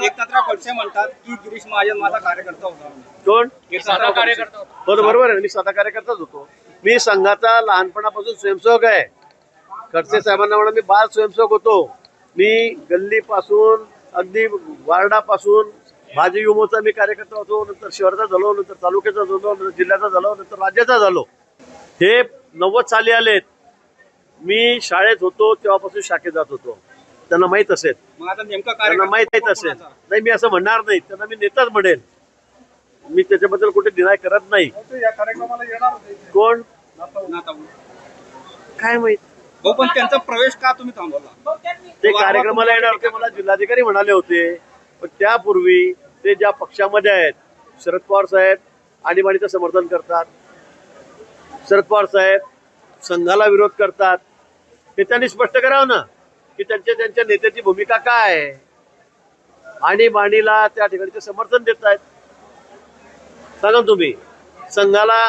राहुल एकनाथराव खडसे म्हणतात की गिरीश महाजन माझा कार्यकर्ता होता. कोण? एकनाथराव कार्यकर्ता हो बरोबर आहे मी स्वतः कार्यकर्ताच होतो. मी संघाचा लहानपणापासून स्वयंसेवक आहे. खडसे साहेबांना म्हणा मी बाल स्वयंसेवक होतो. मी गल्लीपासून अगदी वार्डापासून भाजी युमोचा मी कार्यकर्ता होतो नंतर शहराचा झालो नंतर तालुक्याचा झालो नंतर जिल्ह्याचा झालो नंतर राज्याचा झालो. हे नव्वद साली आलेत. मी शाळेत होतो तेव्हापासून शाखेत जात होतो. त्यांना माहीत असेल. मग आता नेमका त्यांना माहीत असेल. नाही मी असं म्हणणार नाही. त्यांना मी नेताच म्हणेल. मी त्याच्याबद्दल कुठे डिनाय करत नाही. या कार्यक्रमाला येणार कोण? काय माहीत? पण त्यांचा प्रवेश का तुम्ही थांबवला? ते कार्यक्रमाला येणार होते मला जिल्हाधिकारी म्हणाले होते. पण त्यापूर्वी ते ज्या पक्षामध्ये आहेत शरद पवार साहेब आणीबाणीचं समर्थन करतात. शरद पवार साहेब संघाला विरोध करतात. हे त्यांनी स्पष्ट करावं ना? की त्यांच्या त्यांच्या नेत्याची भूमिका काय आहे? आणीबाणीला त्या ठिकाणी समर्थन देत आहेत सांगा ना तुम्ही संघाला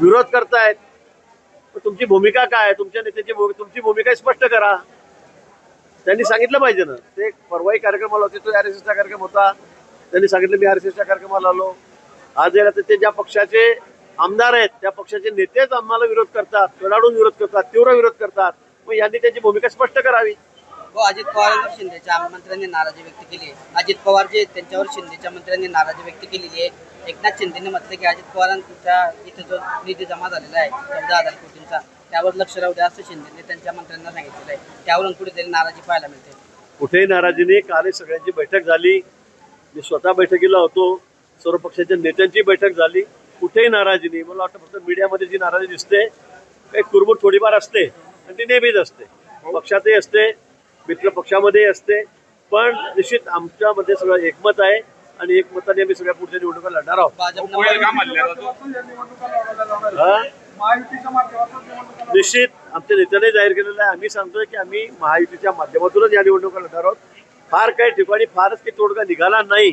विरोध करतायत तुमची भूमिका काय तुमच्या नेत्याची भूमिका तुमची भूमिका स्पष्ट करा. त्यांनी सांगितलं पाहिजे ना. ते परवाही कार्यक्रमाला होते तो आर एस एसचा कार्यक्रम होता. त्यांनी सांगितलं मी आर एस एसच्या कार्यक्रमाला आलो. आज याला ते ज्या पक्षाचे आमदार आहेत त्या पक्षाचे नेतेच आम्हाला विरोध करतात कडाडून विरोध करतात तीव्र विरोध करतात. मग यांनी त्यांची भूमिका स्पष्ट करावी. हो अजित पवारांवर शिंदेच्या मंत्र्यांनी नाराजी व्यक्त केली आहे. अजित पवार जे आहेत, त्यांच्यावर शिंदेच्या मंत्र्यांनी नाराजी व्यक्त केलेली आहे एकनाथ शिंदेने म्हटलं की अजित पवारांच्या इथे जो निधी जमा झालेला आहे चौदा हजार कोटींचा त्यावर लक्ष राहू द्या असं शिंदेने त्यांच्या मंत्र्यांना सांगितलेलं आहे. त्यावरून कुठेतरी नाराजी पाहायला मिळते. कुठेही नाराजी नाही काल सगळ्यांची बैठक झाली. मी स्वतः बैठकीला होतो. सर्व पक्षाच्या नेत्यांची बैठक झाली. कुठेही नाराजी नाही मला वाटतं फक्त मीडियामध्ये जी नाराजी दिसते काही कुरबुर थोडीफार असते. आणि ती नेहमीच असते. पक्षातही असते मित्र पक्षामध्येही असते. पण निश्चित आमच्यामध्ये सगळं एकमत आहे आणि एकमताने आम्ही सगळ्या पुढच्या निवडणुका लढणार आहोत. हा? निश्चित आमच्या नेत्याने जाहीर केलेलं आहे. आम्ही सांगतोय की आम्ही महायुतीच्या माध्यमातूनच या निवडणुका लढणार आहोत. फार काही ठिकाणी फारच काही तोडगा निघाला नाही.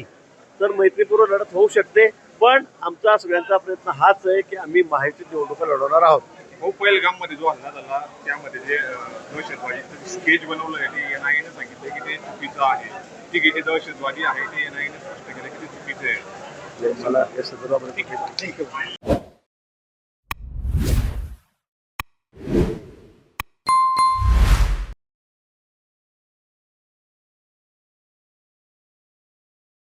तर मैत्रीपूर्व लढत होऊ शकते. पण आमचा सगळ्यांचा प्रयत्न हाच आहे की आम्ही महायुतीत निवडणुका लढवणार आहोत. हो पहिलगाममध्ये जो हल्ला झाला त्यामध्ये जे दहशतवादी स्केच बनवलं आहे ते एनआयने सांगितलं की ते चुकीचं आहे. ती जे दहशतवादी आहे ते एनआयने स्पष्ट केलं की ते चुकीचं आहे. मला या संदर्भामध्ये